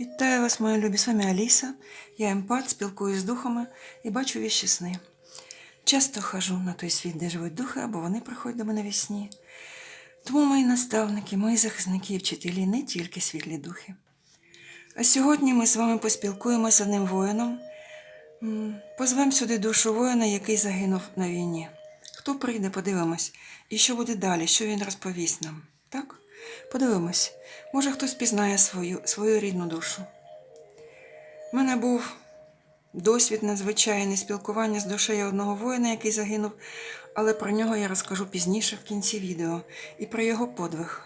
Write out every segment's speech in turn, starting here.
Вітаю вас, мої любі, з вами Аліса. Я емпат, спілкуюсь з духами і бачу віщі сни. Часто хожу на той світ, де живуть духи, або вони приходять до мене в сні. Тому мої наставники, мої захисники і вчителі не тільки світлі духи. А сьогодні ми з вами поспілкуємося з одним воїном. Позвемо сюди душу воїна, який загинув на війні. Хто прийде, подивимось. І що буде далі, що він розповість нам. Так? Подивимось. Може, хтось пізнає свою, свою рідну душу. У мене був досвід надзвичайний спілкування з душею одного воїна, який загинув, але про нього я розкажу пізніше в кінці відео і про його подвиг.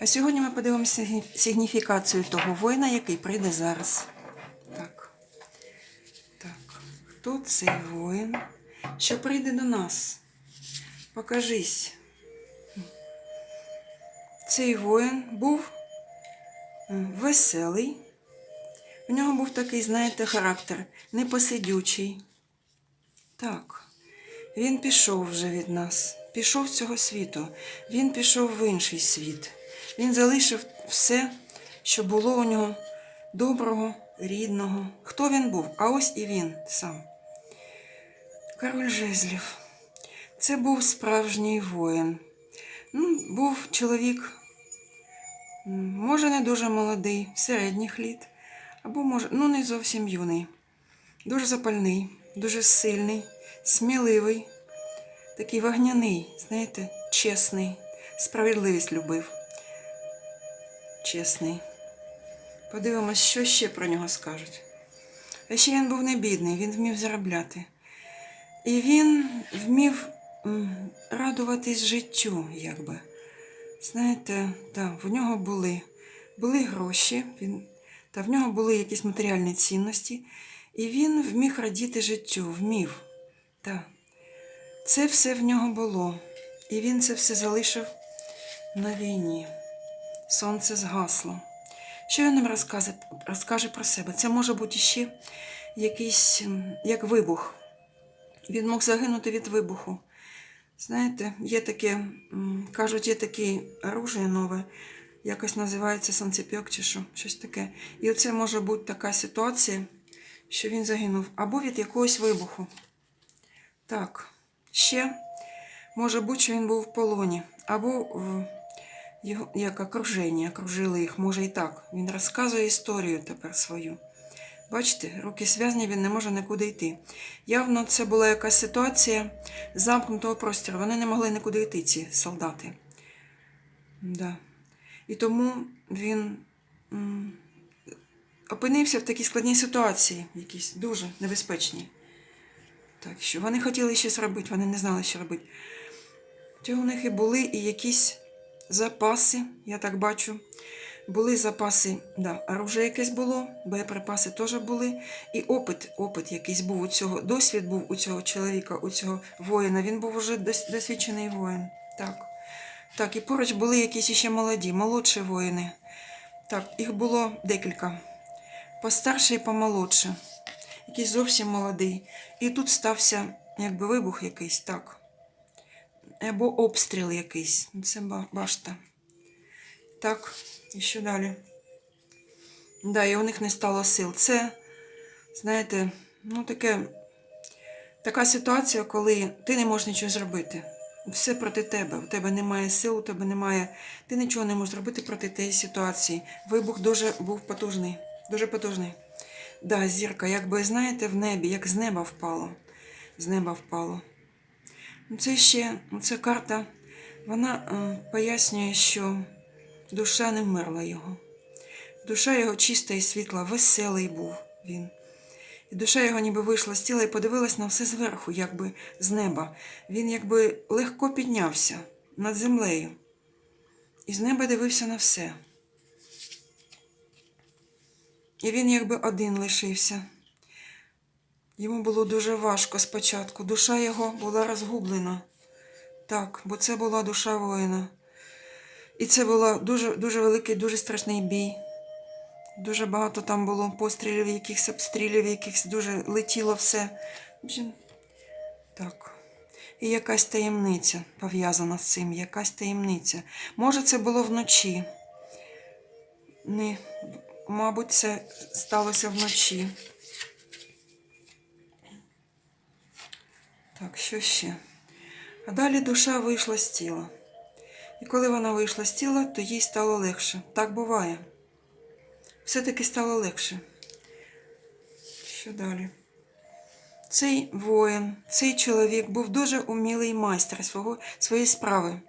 А сьогодні ми подивимося сигні- сигніфікацію того воїна, який прийде зараз. Так. Так. Хто цей воїн, що прийде до нас? Покажись. Цей воїн був веселий. У нього був такий, знаєте, характер непосидючий. Так, він пішов вже від нас, пішов з цього світу. Він пішов в інший світ. Він залишив все, що було у нього доброго, рідного. Хто він був? А ось і він сам. Король жезлів. Це був справжній воїн. Ну, був чоловік, може, не дуже молодий, середніх літ, або може, ну не зовсім юний. Дуже запальний, дуже сильний, сміливий, такий вогняний, знаєте, чесний, справедливість любив. Чесний. Подивимось, що ще про нього скажуть. А ще він був не бідний, він вмів заробляти. І він вмів радуватись життю, якби. Знаєте, та, в нього були, були гроші, він, та в нього були якісь матеріальні цінності, і він вміг радіти життю, вмів. Та. Це все в нього було. І він це все залишив на війні. Сонце згасло. Що він нам розкаже, розкаже про себе? Це може бути ще якийсь як вибух. Він мог загинути від вибуху. Знаєте, є таке, кажуть, є таке оружие нове, якось називається сонцепьок чи що, щось таке. І оце може бути така ситуація, що він загинув, або від якогось вибуху. Так, ще може бути, що він був в полоні, або в його як окруження, окружили їх, може і так. Він розказує історію тепер свою. Бачите, руки зв'язані, він не може нікуди йти. Явно це була якась ситуація замкнутого простору. Вони не могли нікуди йти, ці солдати. Да. І тому він опинився в такій складній ситуації, якійсь дуже небезпечній. Так що вони хотіли щось робити, вони не знали, що робити. Цього у них і були і якісь запаси, я так бачу. Були запаси, да, оружие якесь було, боєприпаси теж були. І опит, опит якийсь був у цього, досвід був у цього чоловіка, у цього воїна. Він був уже досвідчений воїн. Так. Так, і поруч були якісь ще молоді, молодші воїни. Так, їх було декілька. Постарше і помолодше. Якийсь зовсім молодий. І тут стався якби вибух якийсь, так. Або обстріл якийсь. Це башта. Так, і що далі? Да, і у них не стало сил. Це, знаєте, ну таке, така ситуація, коли ти не можеш нічого зробити. Все проти тебе. У тебе немає сил, у тебе немає. Ти нічого не можеш зробити проти тієї ситуації. Вибух дуже був потужний. Дуже потужний. Да, зірка, якби знаєте, в небі, як з неба впало. З неба впало. Ну, Це ще, ну, це карта, вона е, пояснює, що душа не вмерла його. Душа його чиста і світла, веселий був він. І душа його ніби вийшла з тіла і подивилась на все зверху, якби з неба. Він якби легко піднявся над землею. І з неба дивився на все. І він якби один лишився. Йому було дуже важко спочатку. Душа його була розгублена. Так, бо це була душа воїна. І це був дуже, дуже великий, дуже страшний бій. Дуже багато там було пострілів, якихось обстрілів, якихось дуже летіло все. Так. І якась таємниця пов'язана з цим, якась таємниця. Може, це було вночі. Не, мабуть, це сталося вночі. Так, що ще? А далі душа вийшла з тіла. І коли вона вийшла з тіла, то їй стало легше. Так буває. Все-таки стало легше. Що далі? Цей воїн, цей чоловік був дуже умілий майстер свого, своєї справи.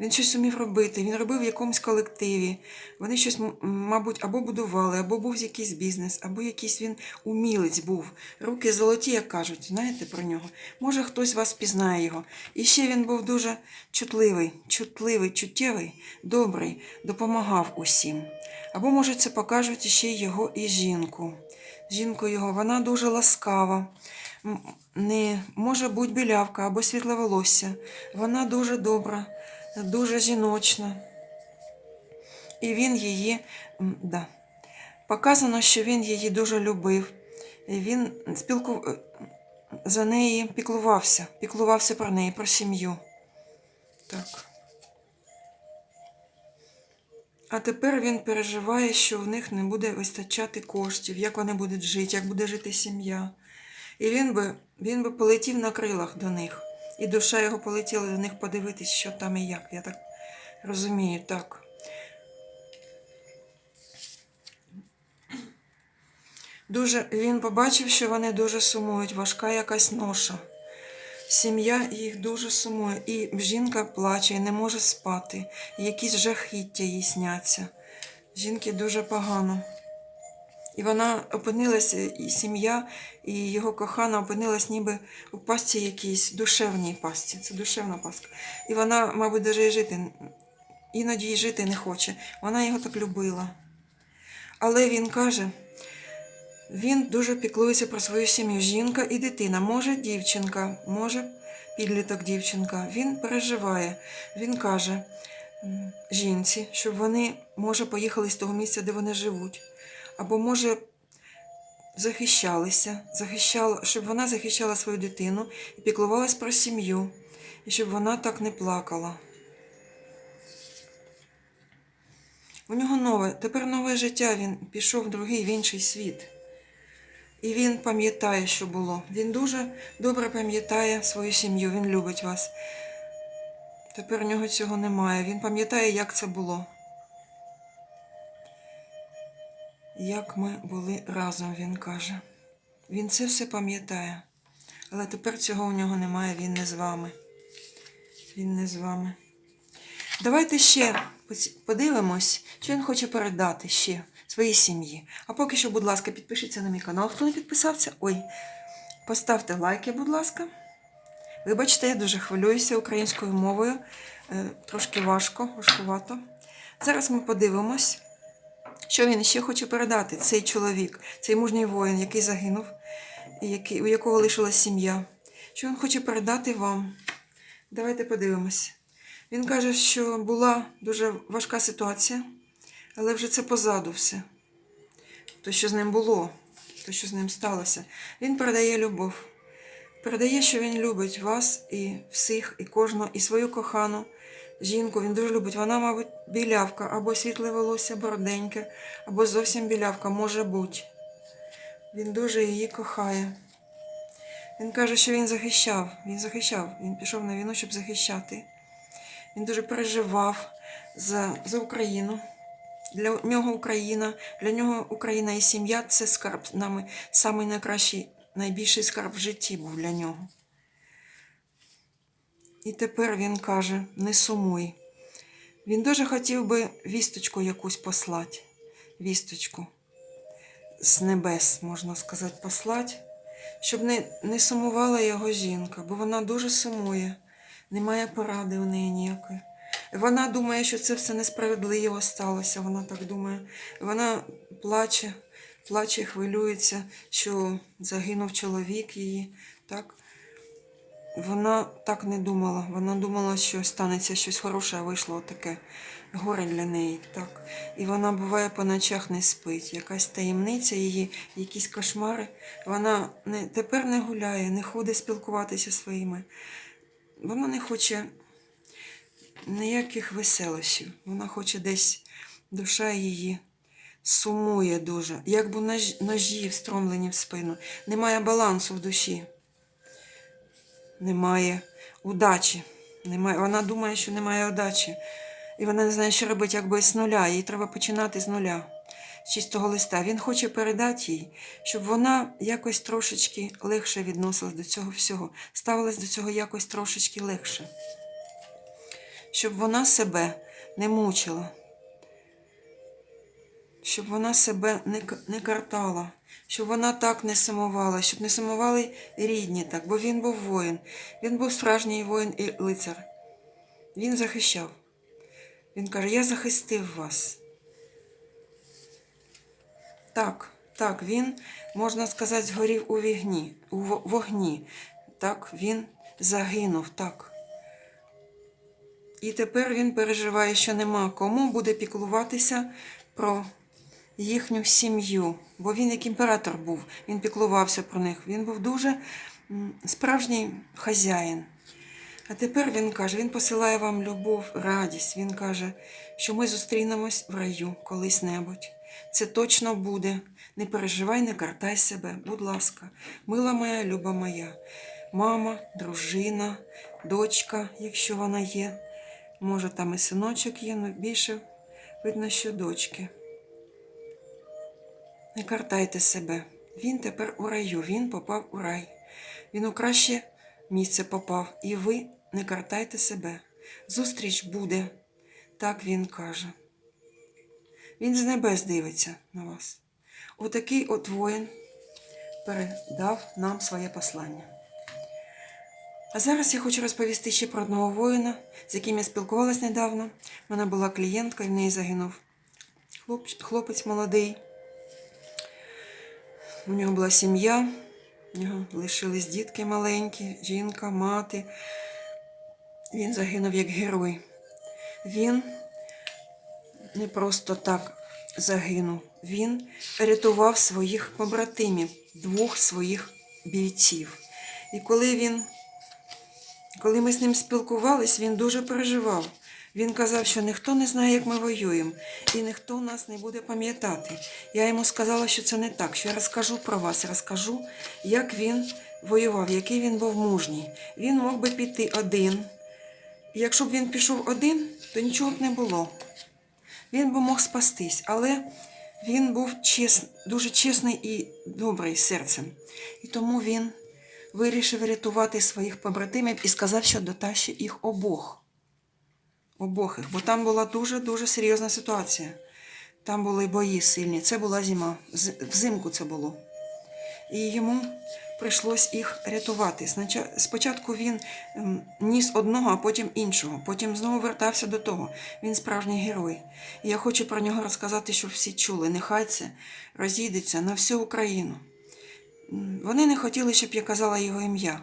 Він щось умів робити, він робив в якомусь колективі. Вони щось, мабуть, або будували, або був якийсь бізнес, або якийсь він умілець був. Руки золоті, як кажуть, знаєте про нього. Може, хтось вас пізнає його. І ще він був дуже чутливий, чутливий, чуттєвий, добрий, допомагав усім. Або, може, це покажуть ще його і жінку. Жінку його, вона дуже ласкава. Не може бути білявка або світле волосся. Вона дуже добра, дуже жіночна. І він її, да, показано, що він її дуже любив. І він спілку... е, за неї піклувався, піклувався про неї, про сім'ю. Так. А тепер він переживає, що в них не буде вистачати коштів, як вони будуть жити, як буде жити сім'я. І він би, він би полетів на крилах до них. І душа його полетіла до них подивитись, що там і як. Я так розумію, так. Дуже, він побачив, що вони дуже сумують, важка якась ноша. Сім'я їх дуже сумує, і жінка плаче і не може спати, якісь жахіття їй сняться. Жінки дуже погано. І вона опинилася, і сім'я, і його кохана опинилась ніби у пастці якійсь душевній пастці. Це душевна пастка. І вона, мабуть, даже і жити, іноді й жити не хоче. Вона його так любила. Але він каже, він дуже піклується про свою сім'ю. Жінка і дитина, може дівчинка, може підліток дівчинка. Він переживає. Він каже жінці, щоб вони, може, поїхали з того місця, де вони живуть. Або, може, захищалися, захищала, щоб вона захищала свою дитину і піклувалась про сім'ю, і щоб вона так не плакала. У нього нове, тепер нове життя, він пішов в другий, в інший світ. І він пам'ятає, що було. Він дуже добре пам'ятає свою сім'ю, він любить вас. Тепер у нього цього немає. Він пам'ятає, як це було. Як ми були разом, він каже. Він це все пам'ятає. Але тепер цього у нього немає, він не з вами. Він не з вами. Давайте ще подивимось, що він хоче передати ще своїй сім'ї. А поки що, будь ласка, підпишіться на мій канал, хто не підписався. Ой, поставте лайки, будь ласка. Вибачте, я дуже хвилююся українською мовою. Е, Трошки важко, важкувато. Зараз ми подивимось, що він ще хоче передати, цей чоловік, цей мужній воїн, який загинув, у якого лишилась сім'я. Що він хоче передати вам? Давайте подивимось. Він каже, що була дуже важка ситуація, але вже це позаду все. То, що з ним було, то, що з ним сталося. Він передає любов. Передає, що він любить вас і всіх, і кожного, і свою кохану жінку. Він дуже любить. Вона, мабуть, білявка, або світле волосся, бороденьке, або зовсім білявка, може бути. Він дуже її кохає. Він каже, що він захищав. Він захищав. Він пішов на війну, щоб захищати. Він дуже переживав за, за Україну. Для нього Україна, для нього Україна і сім'я це скарб нами, найкращий, найбільший скарб в житті був для нього. І тепер він каже: не сумуй. Він дуже хотів би вісточку якусь послати. Вісточку з небес, можна сказати, послати, щоб не, не сумувала його жінка, бо вона дуже сумує, немає поради у неї ніякої. Вона думає, що це все несправедливо сталося. Вона так думає. Вона плаче, плаче, хвилюється, що загинув чоловік її. Так? Вона так не думала. Вона думала, що станеться щось хороше, а вийшло таке горе для неї. Так. І вона буває по ночах не спить. Якась таємниця її, якісь кошмари. Вона не, тепер не гуляє, не ходить спілкуватися своїми. Вона не хоче ніяких веселощів. Вона хоче десь душа її сумує дуже, як нож- ножі встромлені в спину. Немає балансу в душі. Немає удачі. Немає. Вона думає, що немає удачі. І вона не знає, що робити якби з нуля. Їй треба починати з нуля, з чистого листа. Він хоче передати їй, щоб вона якось трошечки легше відносилась до цього всього, ставилась до цього якось трошечки легше. Щоб вона себе не мучила, щоб вона себе не, не картала, щоб вона так не сумувала, щоб не сумували рідні так, бо він був воїн. Він був справжній воїн і лицар. Він захищав. Він каже: Я захистив вас. Так, так, він, можна сказати, згорів у вігні, у вогні. Так, він загинув, так. І тепер він переживає, що нема кому буде піклуватися про їхню сім'ю. Бо він як імператор був, він піклувався про них. Він був дуже справжній хазяїн. А тепер він каже: він посилає вам любов, радість. Він каже, що ми зустрінемось в раю колись-небудь. Це точно буде. Не переживай, не картай себе, будь ласка, мила моя, люба моя, мама, дружина, дочка, якщо вона є. Може, там і синочок є, але більше видно, що дочки. Не картайте себе. Він тепер у раю, він попав у рай. Він у краще місце попав, і ви не картайте себе. Зустріч буде, так він каже. Він з небес дивиться на вас. Отакий от воїн передав нам своє послання. А зараз я хочу розповісти ще про одного воїна, з яким я спілкувалась недавно. У мене була клієнтка, і в неї загинув хлоп- хлопець молодий. У нього була сім'я, у нього лишились дітки маленькі, жінка, мати. Він загинув як герой. Він не просто так загинув. Він рятував своїх побратимів, двох своїх бійців. І коли він, коли ми з ним спілкувались, він дуже переживав. Він казав, що ніхто не знає, як ми воюємо, і ніхто нас не буде пам'ятати. Я йому сказала, що це не так, що я розкажу про вас, розкажу, як він воював, який він був мужній. Він мог би піти один. Якщо б він пішов один, то нічого б не було. Він би мог спастись, але він був чес... дуже чесний і добрий серцем. І тому він вирішив рятувати своїх побратимів і сказав, що дотащить їх обох. Обох їх, бо там була дуже-дуже серйозна ситуація. Там були бої сильні. Це була зима. Взимку це було. І йому прийшлось їх рятувати. Спочатку він ем, ніс одного, а потім іншого. Потім знову вертався до того. Він справжній герой. І я хочу про нього розказати, щоб всі чули. Нехай це розійдеться на всю Україну. Вони не хотіли, щоб я казала його ім'я.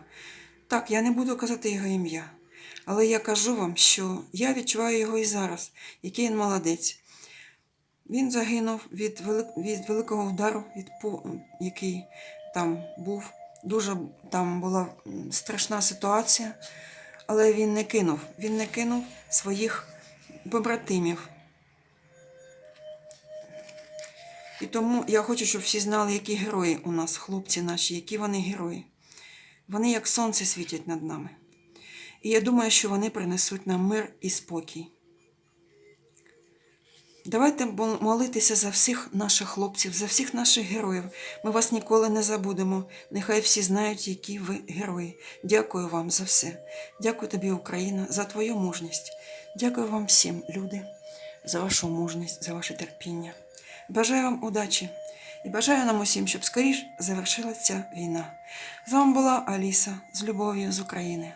Так, я не буду казати його ім'я. Але я кажу вам, що я відчуваю його і зараз, який він молодець. Він загинув від, велик... від великого удару, від який там був. Дуже там була страшна ситуація, але він не кинув. Він не кинув своїх побратимів. І тому я хочу, щоб всі знали, які герої у нас, хлопці наші, які вони герої. Вони як сонце світять над нами. І я думаю, що вони принесуть нам мир і спокій. Давайте молитися за всіх наших хлопців, за всіх наших героїв. Ми вас ніколи не забудемо. Нехай всі знають, які ви герої. Дякую вам за все. Дякую тобі, Україна, за твою мужність. Дякую вам всім, люди, за вашу мужність, за ваше терпіння. Бажаю вам удачі і бажаю нам усім, щоб скоріш завершилася війна. З вами була Аліса з любов'ю з України.